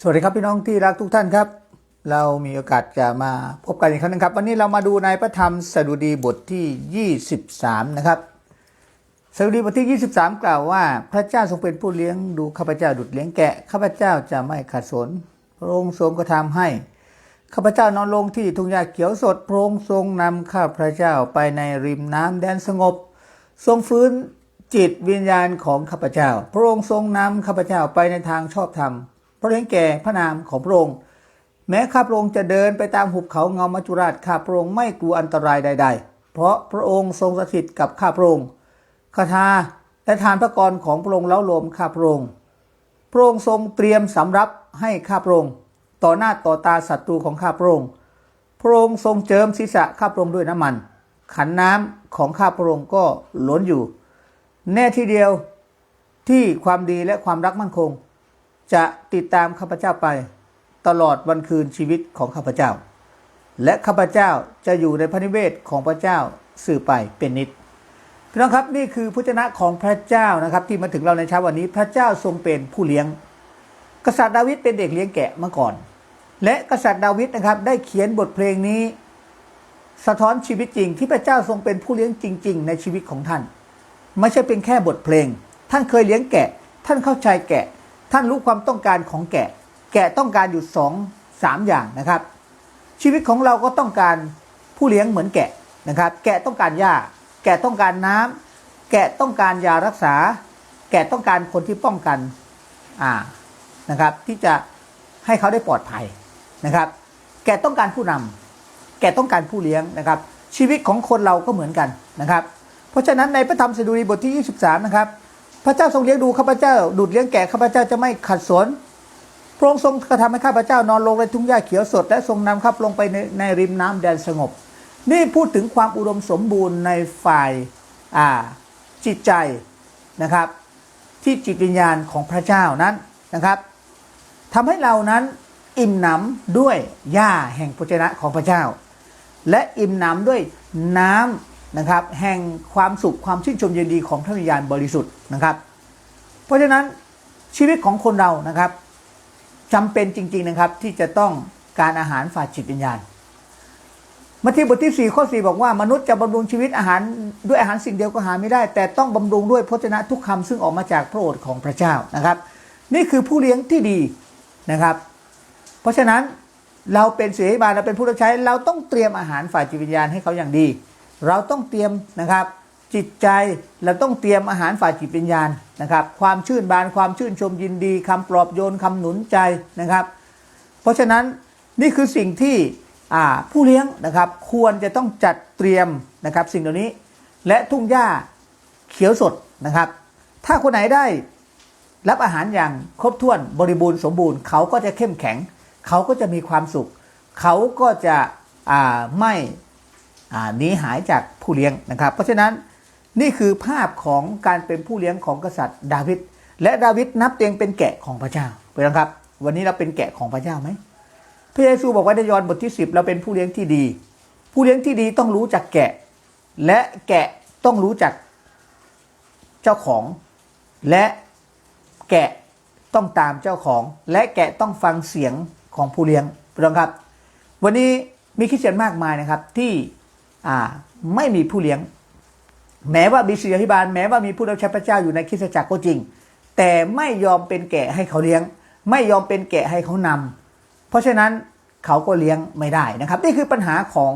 สวัสดีครับพี่น้องที่รักทุกท่านครับ เรามีโอกาสจะมาพบกันอีกครั้งนึงครับ วันนี้เรามาดูในพระธรรมสดุดีบทที่ 23 นะครับสดุดีบทที่ 23 กล่าวว่า พระเจ้าทรงเป็นผู้เลี้ยงดูข้าพเจ้าดุดเลี้ยงแกะข้าพเจ้าจะไม่ขัดสนพระองค์ทรงกระทำให้ข้าพเจ้านอนลงที่ทุ่งหญ้าเขียวสดพระองค์ทรงนำข้าพระเจ้าไปในริมน้ำแดนสงบ ทรงฟื้นจิตวิญญาณของข้าพเจ้า พระองค์ทรงนำข้าพเจ้าไปในทางชอบธรรม พราะเห็นแก่พระนามของพระองค์ แม้ข้าพระองค์จะเดินไปตามหุบเขาเงามัจุราชข้าพระองค์ไม่กลัวอันตรายใด ๆ เพราะพระองค์ทรงสถิตกับข้าพระองค์คาถาและทานพระกรของพระองค์เล้าลมข้าพระองค์พระองค์ทรงเตรียมสำรับให้ข้าพระองค์ต่อหน้าต่อตาศัตรูของข้าพระองค์พระองค์ทรงเจิมศีรษะข้าพระองค์ด้วยน้ำมัน ขันน้ำของข้าพระองค์ก็ล้นอยู่ แน่ทีเดียวที่ความดีและความรักมั่นคง จะติดตามข้าพเจ้าไปตลอดวันคืนชีวิตของข้าพเจ้า และข้าพเจ้าจะอยู่ในพระนิเวศของพระเจ้าสืบไปเป็นนิจพี่น้องครับนี่คือพระเจ้าของพระเจ้านะครับ ที่มาถึงเราในเช้าวันนี้พระเจ้าทรงเป็นผู้เลี้ยง กษัตริย์ดาวิดเป็นเด็กเลี้ยงแกะมาก่อน และกษัตริย์ดาวิดนะครับได้เขียนบทเพลงนี้ สะท้อนชีวิตจริง ที่พระเจ้าทรงเป็นผู้เลี้ยงจริง ๆ ในชีวิตของท่าน ไม่ใช่เป็นแค่บทเพลง ท่านเคยเลี้ยงแกะ ท่านเข้าใจแกะ ท่านรู้ความต้องการของแกะ แกะต้องการอยู่สองสามอย่างนะครับ ชีวิตของเราก็ต้องการผู้เลี้ยงเหมือนแกะนะครับ แกะต้องการหญ้า แกะต้องการน้ำแกะต้องการยารักษา แกะต้องการคนที่ป้องกันอ่านะครับ ที่จะให้เขาได้ปลอดภัยนะครับ แกะต้องการผู้นำแกะต้องการผู้เลี้ยงนะครับ ชีวิตของคนเราก็เหมือนกันนะครับ เพราะฉะนั้นในพระธรรมสดุดีบทที่ 23 นะครับ พระเจ้าทรงเลี้ยงดูข้าพเจ้า ดูดเลี้ยงแกะข้าพเจ้าจะไม่ขัดสนพระองค์ทรงกระทำให้ข้าพเจ้านอนลงในทุ่งหญ้าเขียวสด และทรงนำข้าพลงไปในในริมน้ำแดนสงบ นี่พูดถึงความอุดมสมบูรณ์ในฝ่ายอ่าจิตใจนะครับ ที่จิตวิญญาณของพระเจ้านั้นนะครับทำให้เรานั้นอิ่มหนำด้วยหญ้าแห่งพระเจ้าของพระเจ้า และอิ่มหนำด้วยน้ำ นะครับแห่งความสุขความชื่นชมยินดีของพระวิญญาณบริสุทธิ์นะครับ เพราะฉะนั้นชีวิตของคนเรานะครับจำเป็นจริง ๆนะครับที่จะต้องการอาหารฝ่ายจิตวิญญาณมัทธิวบทที่ 4 ข้อ 4 บอกว่ามนุษย์จะบำรุงชีวิตอาหารด้วยอาหารสิ่งเดียวก็หาไม่ได้ แต่ต้องบำรุงด้วยพระชนะทุกคำซึ่งออกมาจากพระโอษฐ์ของพระเจ้านะครับ นี่คือผู้เลี้ยงที่ดีนะครับ เพราะฉะนั้นเราเป็นศิษยบาลเราเป็นผู้รับใช้ เราต้องเตรียมอาหารฝ่ายจิตวิญญาณให้เขาอย่างดี เราต้องเตรียมนะครับ จิตใจเราต้องเตรียมอาหารฝ่ายจิตวิญญาณนะครับ ความชื่นบานความชื่นชมยินดีคำปลอบโยนคำหนุนใจนะครับ เพราะฉะนั้นนี่คือสิ่งที่ผู้เลี้ยงนะครับ ควรจะต้องจัดเตรียมนะครับ สิ่งเหล่านี้ และทุ่งหญ้าเขียวสดนะครับ ถ้าคนไหนได้รับอาหารอย่างครบถ้วนบริบูรณ์สมบูรณ์เขาก็จะเข้มแข็ง เขาก็จะมีความสุข เขาก็จะไม่ หนีหายจากผู้เลี้ยงนะครับ เพราะฉะนั้นนี่คือภาพของการเป็นผู้เลี้ยงของกษัตริย์ดาวิดและดาวิดนับตัวเองเป็นแกะของพระเจ้าเป็นไงครับ วันนี้เราเป็นแกะของพระเจ้าไหมพระเยซูบอกไว้ในยอห์นบทที่ 10 เราเป็นผู้เลี้ยงที่ดี ผู้เลี้ยงที่ดีต้องรู้จักแกะ และแกะต้องรู้จักเจ้าของ และแกะต้องตามเจ้าของ และแกะต้องฟังเสียงของผู้เลี้ยงพี่น้องครับ วันนี้มีคริสเตียนมากมายนะครับที่ ไม่มีผู้เลี้ยง แม้ว่ามีศิษยาภิบาล แม้ว่ามีผู้รับใช้พระเจ้าอยู่ในคริสตจักรก็จริง แต่ไม่ยอมเป็นแกะให้เขาเลี้ยง ไม่ยอมเป็นแกะให้เขานำเพราะฉะนั้นเขาก็เลี้ยงไม่ได้นะครับ นี่คือปัญหาของ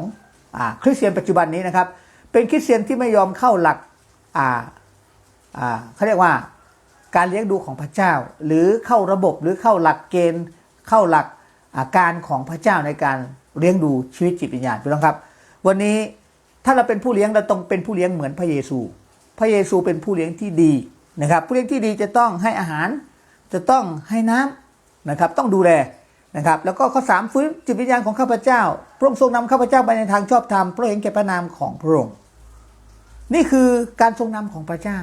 อคริสเตียนปัจจุบันนี้นะครับ เป็นคริสเตียนที่ไม่ยอมเข้าหลักเขาเรียกว่าการเลี้ยงดูของพระเจ้า หรือเข้าระบบหรือเข้าหลักเกณฑ์ เข้าหลักาการของพระเจ้าในการเลี้ยงดูชีวิตจิตวิญญาณพี่น้องครับ วันนี้ ถ้าเราเป็นผู้เลี้ยงเราต้องเป็นผู้เลี้ยงเหมือนพระเยซู พระเยซูเป็นผู้เลี้ยงที่ดีนะครับ ผู้เลี้ยงที่ดีจะต้องให้อาหาร จะต้องให้น้ำนะครับต้องดูแลนะครับ แล้วก็ข้อสามฟื้นจิตวิญญาณของข้าพเจ้า พระองค์ทรงนำข้าพเจ้าไปในทางชอบธรรมเพราะเห็นแก่พระนามของพระองค์นี่คือการทรงนำของพระเจ้า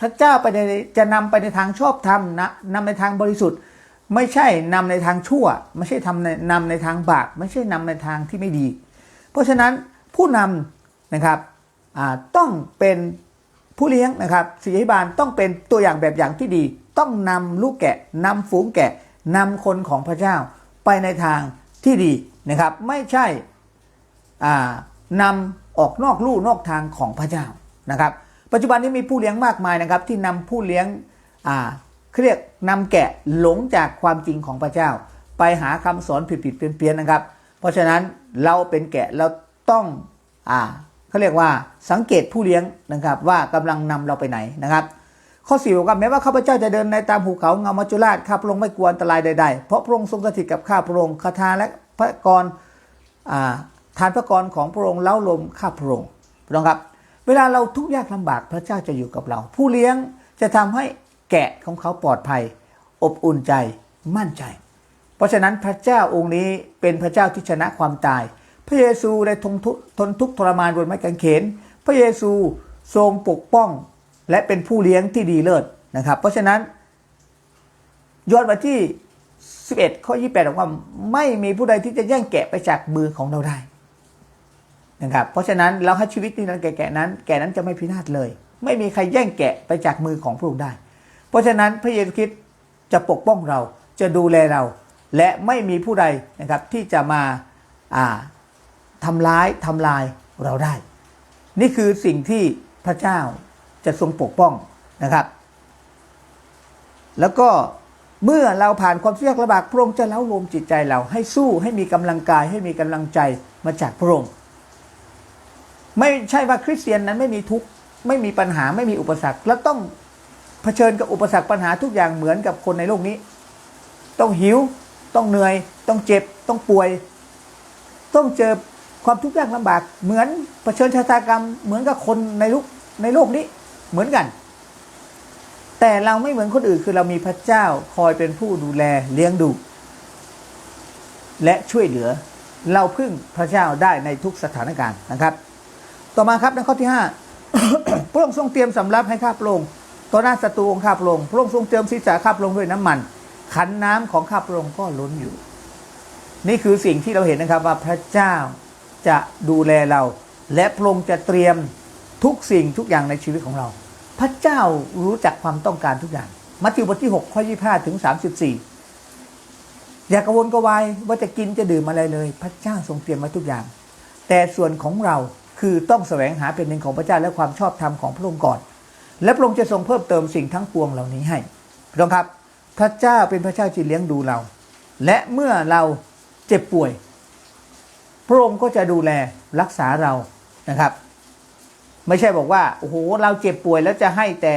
พระเจ้าไปในจะนำไปในทางชอบธรรมนะนำในทางบริสุทธิ์ ไม่ใช่นำในทางชั่ว ไม่ใช่ทำในนำในทางบาปไม่ใช่นำในทางที่ไม่ดี เพราะฉะนั้นผู้นำ นะครับต้องเป็นผู้เลี้ยงนะครับศิษยาภิบาลต้องเป็นตัวอย่างแบบอย่างที่ดี ต้องนำลูกแกะนำฝูงแกะนำคนของพระเจ้าไปในทางที่ดีนะครับ ไม่ใช่อ่านำออกนอกลู่นอกทางของพระเจ้านะครับ ปัจจุบันนี้มีผู้เลี้ยงมากมายนะครับ ที่นำผู้เลี้ยงเรียกนำแกะหลงจากความจริงของพระเจ้า ไปหาคำสอนผิดๆเปลี่ยนๆนะครับ เพราะฉะนั้นเราเป็นแกะเราต้องอ่า เขาเรียกว่าสังเกตผู้เลี้ยงนะครับว่ากำลังนำเราไปไหนนะครับ ข้อสี่บอกว่าแม้ว่าข้าพเจ้าจะเดินในตามภูเขาเงามัจจุราชข้าพระองค์ไม่กลัวอันตรายใดๆ เพราะพระองค์ทรงสถิตกับข้าพระองค์คาถาและพระกราทานพระกรของพระองค์เล้าลมข้าพระองค์น้องครับเวลาเราทุกข์ยากลำบากพระเจ้าจะอยู่กับเรา ผู้เลี้ยงจะทำให้แกะของเขาปลอดภัย อบอุ่นใจมั่นใจ เพราะฉะนั้นพระเจ้าองค์นี้เป็นพระเจ้าที่ชนะความตาย พระเยซูได้ทนทุกข์ทนทุกทรมานบนไม้กางเขน พระเยซูทรงปกป้องและเป็นผู้เลี้ยงที่ดีเลิศนะครับ เพราะฉะนั้นยอนมาที่ 11 ข้อ 28บอกว่าไม่มีผู้ใดที่จะแย่งแกะไปจากมือของเราได้นะครับเพราะฉะนั้นเราให้ชีวิตนี้นั้นแกะนั้น แกะนั้นจะไม่พินาศเลย ไม่มีใครแย่งแกะไปจากมือของพระองค์ได้ เพราะฉะนั้นพระเยซูคริสต์จะปกป้องเราจะดูแลเรา และไม่มีผู้ใดนะครับที่จะมาอ่า ทำร้ายทำลายเราได้ นี่คือสิ่งที่พระเจ้าจะทรงปกป้องนะครับ แล้วก็เมื่อเราผ่านความทุกข์ยากลำบากพระองค์จะเล้าลมจิตใจเราให้สู้ให้มีกำลังกายให้มีกำลังใจมาจากพระองค์ ไม่ใช่ว่าคริสเตียนนั้นไม่มีทุกข์ไม่มีปัญหาไม่มีอุปสรรค และต้องเผชิญกับอุปสรรคปัญหาทุกอย่างเหมือนกับคนในโลกนี้ ต้องหิว ต้องเหนื่อย ต้องเจ็บ ต้องป่วย ต้องเจอ ความทุกข์ยากลำบาก เหมือนเผชิญชะตากรรม เหมือนกับคนในโลกในโลกนี้เหมือนกัน แต่เราไม่เหมือนคนอื่นคือเรามีพระเจ้าคอยเป็นผู้ดูแลเลี้ยงดู และช่วยเหลือ เราพึ่งพระเจ้าได้ในทุกสถานการณ์นะครับ ต่อมาครับในข้อที่ 5 พระองค์ทรงเตรียมสำรับให้ข้าพระองค์ต่อหน้าศัตรูของข้าพระองค์พระองค์ทรงเจิมศีรษะข้าพระองค์ด้วยน้ำมัน ขันน้ำของข้าพระองค์ก็ล้นอยู่ นี่คือสิ่งที่เราเห็นนะครับว่าพระเจ้า จะดูแลเรา และพระองค์จะเตรียมทุกสิ่งทุกอย่างในชีวิตของเรา พระเจ้ารู้จักความต้องการทุกอย่างมัทธิวบทที่6ข้อ25ถึง34 อย่ากระวนกระวายว่าจะกินจะดื่มอะไรเลย พระเจ้าทรงเตรียมไว้ทุกอย่าง แต่ส่วนของเราคือต้องแสวงหาเป็นหนึ่งของพระเจ้าและความชอบธรรมของพระองค์ก่อน และพระองค์จะทรงเพิ่มเติมสิ่งทั้งปวงเหล่านี้ให้พี่น้องครับ พระเจ้าเป็นพระเจ้าที่เลี้ยงดูเรา และเมื่อเราเจ็บป่วย พระองค์ก็จะดูแลรักษาเรานะครับ ไม่ใช่บอกว่าโอ้โหเราเจ็บป่วยแล้วจะให้แต่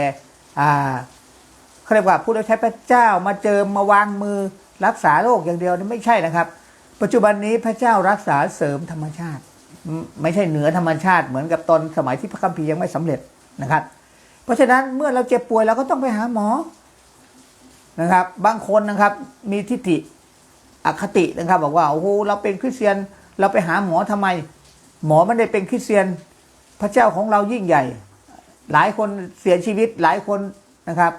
อ่าเขาเรียกว่าผู้รับใช้พระเจ้ามาเจิมมาวางมือรักษาโรคอย่างเดียวนี่ไม่ใช่นะครับ ปัจจุบันนี้พระเจ้ารักษาเสริมธรรมชาติ ไม่ใช่เหนือธรรมชาติเหมือนกับตอนสมัยที่พระคัมภีร์ยังไม่สำเร็จนะครับ เพราะฉะนั้นเมื่อเราเจ็บป่วยเราก็ต้องไปหาหมอนะครับ บางคนนะครับมีทิฏฐิอคตินะครับ บอกว่าโอ้โหเราเป็นคริสเตียน เราไปหาหมอทำไม หมอไม่ได้เป็นคริสเตียนพระเจ้าของเรายิ่งใหญ่ หลายคนเสียชีวิตหลายคนนะครับ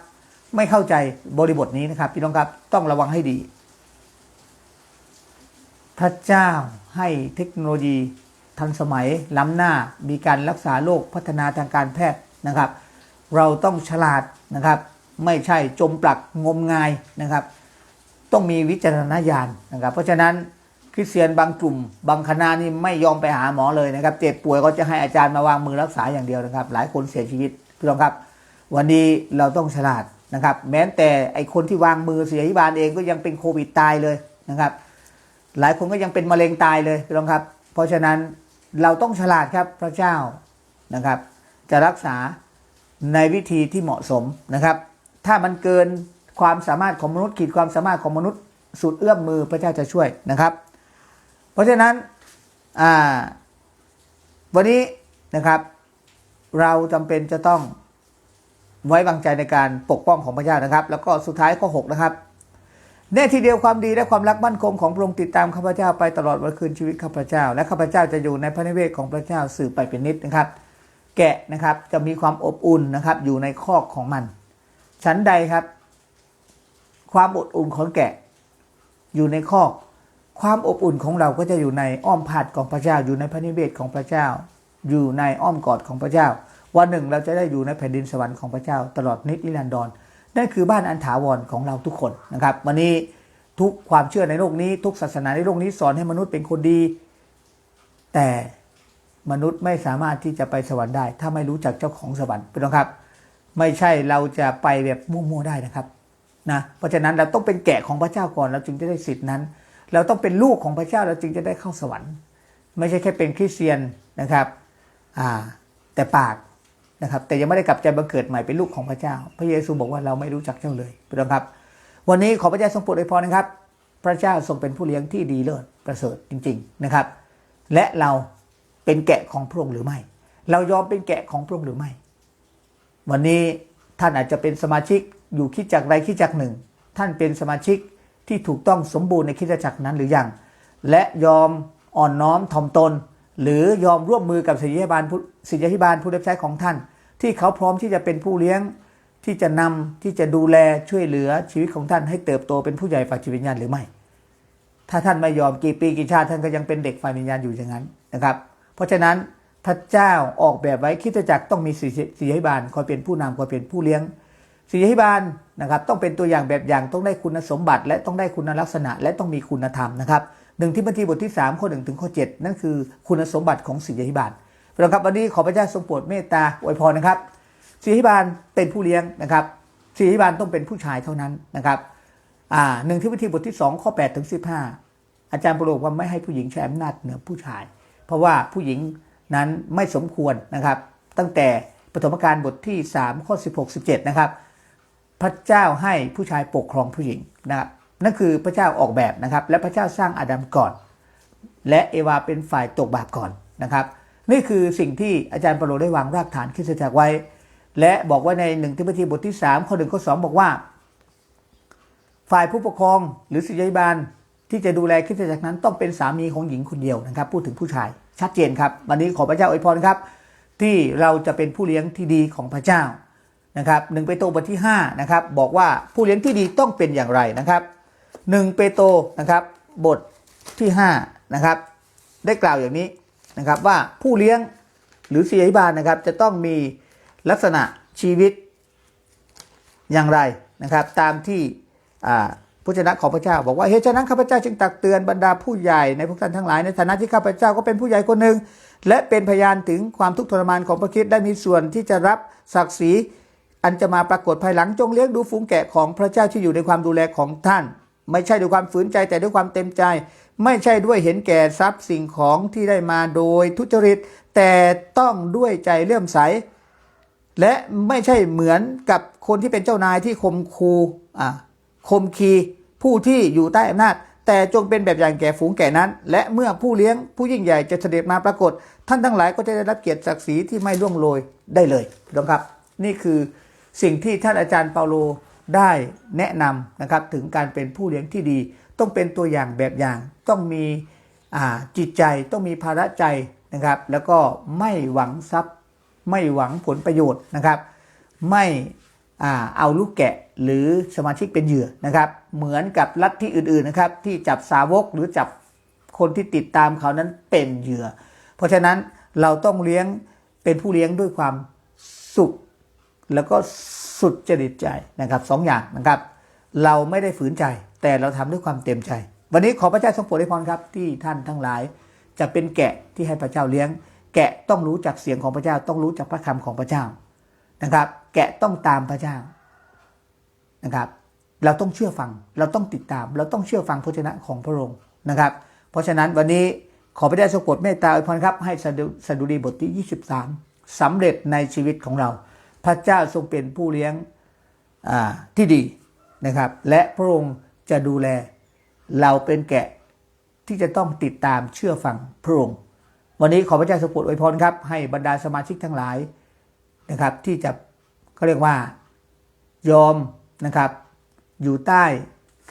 ไม่เข้าใจบริบทนี้นะครับ พี่น้องครับต้องระวังให้ดี พระเจ้าให้เทคโนโลยีทันสมัยล้ำหน้ามีการรักษาโรคพัฒนาทางการแพทย์นะครับ เราต้องฉลาดนะครับ ไม่ใช่จมปลักงมงายนะครับ ต้องมีวิจารณญาณนะครับ เพราะฉะนั้น ริสเตียนบางกลุ่ม บางคณะนี่ไม่ยอมไปหาหมอเลยนะครับ เจ็บป่วยก็จะให้อาจารย์มาวางมือรักษาอย่างเดียวนะครับ หลายคนเสียชีวิตพี่น้องครับ วันนี้เราต้องฉลาดนะครับ แม้แต่ไอคนที่วางมือเสียยิบาลเองก็ยังเป็นโควิดตายเลยนะครับ หลายคนก็ยังเป็นมะเร็งตายเลยพี่น้องครับ เพราะฉะนั้นเราต้องฉลาดครับพระเจ้านะครับ จะรักษาในวิธีที่เหมาะสมนะครับ ถ้ามันเกินความสามารถของมนุษย์ขีดความสามารถของมนุษย์สุดเอื้อมมือพระเจ้าจะช่วยนะครับ เพราะฉะนั้นวันนี้นะครับ เราจำเป็นจะต้องไว้วางใจในการปกป้องของพระเจ้านะครับ แล้วก็สุดท้ายข้อ6นะครับแน่ทีเดียวความดีและความรักมั่นคงของพระองค์ติดตามข้าพเจ้าไปตลอดวันคืนชีวิตข้าพเจ้า และข้าพเจ้าจะอยู่ในพระนิเวศของพระเจ้าสืบไปเป็นนิดนะครับ แกะนะครับจะมีความอบอุ่นนะครับ อยู่ในคอกของมันฉันใดครับ ความอบอุ่นของแกะ อยู่ในคอก ความอบอุ่นของเราก็จะอยู่ในอ้อมผาดของพระเจ้า อยู่ในพระนิเวศของพระเจ้า อยู่ในอ้อมกอดของพระเจ้า วันหนึ่งเราจะได้อยู่ในแผ่นดินสวรรค์ของพระเจ้า ตลอดนิจนิรันดรนั่นคือบ้านอันถาวรของเราทุกคนนะครับ วันนี้ทุกความเชื่อในโลกนี้ทุกศาสนาในโลกนี้สอนให้มนุษย์เป็นคนดี แต่มนุษย์ไม่สามารถที่จะไปสวรรค์ได้ ถ้าไม่รู้จักเจ้าของสวรรค์เป็นต้นครับ ไม่ใช่เราจะไปแบบมั่วๆได้นะครับนะเพราะฉะนั้นเราต้องเป็นแกะของพระเจ้าก่อนเราจึงจะได้สิทธินั้น เราต้องเป็นลูกของพระเจ้าเราจึงจะได้เข้าสวรรค์ ไม่ใช่แค่เป็นคริสเตียนนะครับแต่ปากนะครับแต่ยังไม่ได้กลับใจบังเกิดใหม่เป็นลูกของพระเจ้า พระเยซูบอกว่าเราไม่รู้จักเจ้าเลยเป็นต้นครับ วันนี้ขอพระเจ้าทรงโปรดอวยพรนะครับ พระเจ้าทรงเป็นผู้เลี้ยงที่ดีเลิศประเสริฐจริง ๆนะครับ และเราเป็นแกะของพระองค์หรือไม่ เรายอมเป็นแกะของพระองค์หรือไม่ วันนี้ท่านอาจจะเป็นสมาชิกอยู่คิดจักรใดคิดจักหนึ่งท่านเป็นสมาชิก ที่ถูกต้องสมบูรณ์ในคิดจักรนั้นหรือยัง และยอมอ่อนน้อมถ่อมตน หรือยอมร่วมมือกับศิษยาบาลศิษยาธิบาลผู้รับใช้ของท่าน ที่เขาพร้อมที่จะเป็นผู้เลี้ยงที่จะนำที่จะดูแลช่วยเหลือชีวิตของท่านให้เติบโตเป็นผู้ใหญ่ฝ่ายจิตวิญญาณหรือไม่ ถ้าท่านไม่ยอมกี่ปีกี่ชาติท่านก็ยังเป็นเด็กฝ่ายวิญญาณอยู่อย่างนั้นนะครับ เพราะฉะนั้นพระเจ้าออกแบบไว้คิดจักรต้องมีศิษยาธิบาลคอยเป็นผู้นำคอยเป็นผู้เลี้ยงศิษยาธิบาล นะครับต้องเป็นตัวอย่างแบบอย่างต้องได้คุณสมบัติ และต้องได้คุณลักษณะ และต้องมีคุณธรรมนะครับหนึ่งที่บัญชีบทที่ 3 ข้อ1ถึงข้อ 7 นั่นคือคุณสมบัติของศิษยาธิบาลพี่น้องครับวันนี้ขอพระเจ้าทรงโปรดเมตตาอวยพรนะครับศิษยาธิบาลเป็นผู้เลี้ยงนะครับศิษยาธิบาลต้องเป็นผู้ชายเท่านั้นนะครับอ่าหนึ่งที่บัญชีบทที่ 2 ข้อ8ถึง15 อาจารย์ปรโลกว่าไม่ให้ผู้หญิงใช้อำนาจเหนือผู้ชาย เพราะว่าผู้หญิงนั้นไม่สมควรนะครับ ตั้งแต่ปฐมกาลบทที่ 3 ข้อ 16 17 นะครับ พระเจ้าให้ผู้ชายปกครองผู้หญิงนะครับนั่นคือพระเจ้าออกแบบนะครับ และพระเจ้าสร้างอาดัมก่อน และเอวาเป็นฝ่ายตกบาปก่อนนะครับ นี่คือสิ่งที่อาจารย์เปโลได้วางรากฐานคริสตจักรไว้ และบอกว่าในหนึ่งทิโมธีบทที่ 3 ข้อหนึ่งข้อสองบอกว่า ฝ่ายผู้ปกครองหรือศิษยาบาลที่จะดูแลคริสตจักรนั้นต้องเป็นสามีของหญิงคนเดียวนะครับ พูดถึงผู้ชายชัดเจนครับ วันนี้ขอพระเจ้าอวยพรครับ ที่เราจะเป็นผู้เลี้ยงที่ดีของพระเจ้า นะครับหนึ่งเปโตรบทที่5นะครับบอกว่าผู้เลี้ยงที่ดีต้องเป็นอย่างไรนะครับหนึ่งเปโตรนะครับบทที่5นะครับได้กล่าวอย่างนี้นะครับว่าผู้เลี้ยงหรือศิษยบาลนะครับจะต้องมีลักษณะชีวิตอย่างไรนะครับ ตามที่อ่าพระของพระเจ้า บอกว่าเหตุฉะนั้นข้าพเจ้าจึงตักเตือนบรรดาผู้ใหญ่ในพวกท่านทั้งหลายในฐานะที่ข้าพเจ้าก็เป็นผู้ใหญ่คนหนึ่งและเป็นพยานถึงความทุกข์ทรมานของพระคริสต์ได้มีส่วนที่จะรับศักดิ์ศรี อันจะมาปรากฏภายหลังจงเลี้ยงดูฝูงแกะของพระเจ้าที่อยู่ในความดูแลของท่าน ไม่ใช่ด้วยความฝืนใจแต่ด้วยความเต็มใจ ไม่ใช่ด้วยเห็นแก่ทรัพย์สิ่งของที่ได้มาโดยทุจริต แต่ต้องด้วยใจเลื่อมใส และไม่ใช่เหมือนกับคนที่เป็นเจ้านายที่คมคูอ่าคมคีผู้ที่อยู่ใต้อำนาจ แต่จงเป็นแบบอย่างแก่ฝูงแก่นั้น และเมื่อผู้เลี้ยงผู้ยิ่งใหญ่จะเสด็จมาปรากฏ ท่านทั้งหลายก็จะได้รับเกียรติศักดิ์ศรีที่ไม่ล่วงโรยได้เลยนะครับ นี่คือ สิ่งที่ท่านอาจารย์เปาโลได้แนะนำนะครับถึงการเป็นผู้เลี้ยงที่ดี ต้องเป็นตัวอย่างแบบอย่าง ต้องมีจิตใจต้องมีภาระใจนะครับ แล้วก็ไม่หวังทรัพย์ ไม่หวังผลประโยชน์นะครับ ไม่เอาลูกแกะหรือสมาชิกเป็นเหยื่อนะครับ เหมือนกับลัทธิอื่นๆนะครับที่จับสาวกหรือจับคนที่ติดตามเขานั้นเป็นเหยื่อ เพราะฉะนั้นเราต้องเลี้ยงเป็นผู้เลี้ยงด้วยความสุข แล้วก็สุดจริตใจนะครับสองอย่างนะครับ เราไม่ได้ฝืนใจ แต่เราทำด้วยความเต็มใจ วันนี้ขอพระเจ้าทรงโปรดให้พรครับ ที่ท่านทั้งหลาย จะเป็นแกะที่ให้พระเจ้าเลี้ยง แกะต้องรู้จักเสียงของพระเจ้า ต้องรู้จักพระคำของพระเจ้านะครับ แกะต้องตามพระเจ้านะครับ เราต้องเชื่อฟัง เราต้องติดตาม เราต้องเชื่อฟังพระชนะของพระองค์นะครับ เพราะฉะนั้นวันนี้ขอพระเจ้าทรงโปรดเมตตาอวยพรครับให้สดุสดุดีบทที่ 23สำเร็จในชีวิตของเรา พระเจ้าทรงเป็นผู้เลี้ยงที่ดีนะครับ และพระองค์จะดูแลเราเป็นแกะที่จะต้องติดตามเชื่อฟังพระองค์ วันนี้ขอพระเจ้าทรงโปรดอวยพรครับ ให้บรรดาสมาชิกทั้งหลายนะครับ ที่จะเขาเรียกว่ายอมนะครับ อยู่ใต้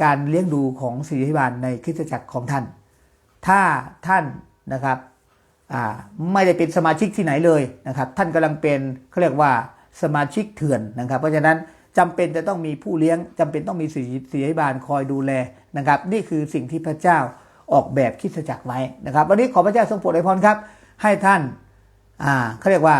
การเลี้ยงดูของศิริบาลในคริสตจักรของท่าน ถ้าท่านนะครับไม่ได้เป็นสมาชิกที่ไหนเลยนะครับ ท่านกำลังเป็นเขาเรียกว่า สมาชิกเถื่อนนะครับ เพราะฉะนั้นจำเป็นจะต้องมีผู้เลี้ยงจำเป็นต้องมีศิริบาลคอยดูแลนะครับ นี่คือสิ่งที่พระเจ้าออกแบบคริสตจักรไว้นะครับ วันนี้ขอพระเจ้าทรงโปรดอวยพรครับ ให้ท่านอ่าเขาเรียกว่า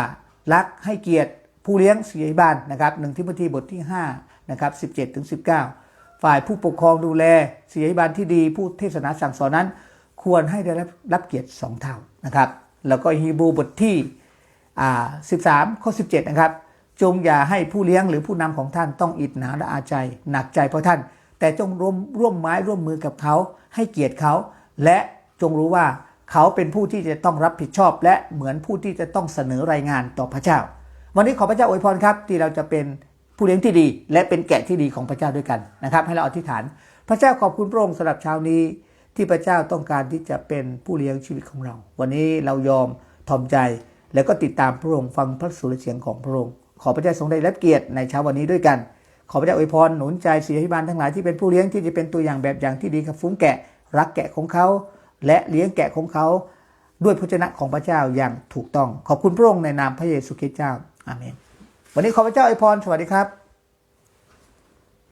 รักให้เกียรติผู้เลี้ยงศิริบาลนะครับหนึ่งทิมธีบทที่5นะครับ17ถึง19ฝ่ายผู้ปกครองดูแลศิษยาภิบาลที่ดี ผู้เทศนาสั่งสอนนั้น ควรให้ได้รับรับเกียรติสองเท่านะครับ แล้วก็ฮีบูบทที่อ่า13 ข้อ 17 นะครับ จงอย่าให้ผู้เลี้ยงหรือผู้นำของท่านต้องอิดหนาและอาใจ หนักใจเพราะท่าน แต่จงร่วมร่วมไม้ร่วมมือกับเขา ให้เกียรติเขา และจงรู้ว่าเขาเป็นผู้ที่จะต้องรับผิดชอบ และเหมือนผู้ที่จะต้องเสนอรายงานต่อพระเจ้า วันนี้ขอพระเจ้าอวยพรครับ ที่เราจะเป็นผู้เลี้ยงที่ดี และเป็นแกะที่ดีของพระเจ้าด้วยกันนะครับ ให้เราอธิษฐาน พระเจ้าขอบคุณพระองค์สำหรับเช้านี้ ที่พระเจ้าต้องการที่จะเป็นผู้เลี้ยงชีวิตของเรา วันนี้เรายอมทอมใจ แล้วก็ติดตามพระองค์ฟังพระสุรเสียงของพระองค์ ขอพระเจ้าทรงได้รับเกียรติในเช้าวันนี้ด้วยกัน ขอพระเจ้าอวยพรหนุนใจศิษยาภิบาลทั้งหลายที่เป็นผู้เลี้ยงที่จะเป็นตัวอย่างแบบอย่างที่ดีกับฝูงแกะรักแกะของเขา และเลี้ยงแกะของเขา ด้วยพระเจ้าของพระเจ้าอย่างถูกต้อง ขอบคุณพระองค์ในนามพระเยซูคริสต์เจ้าอาเมน วันนี้ขอพระเจ้าอวยพรสวัสดีครับ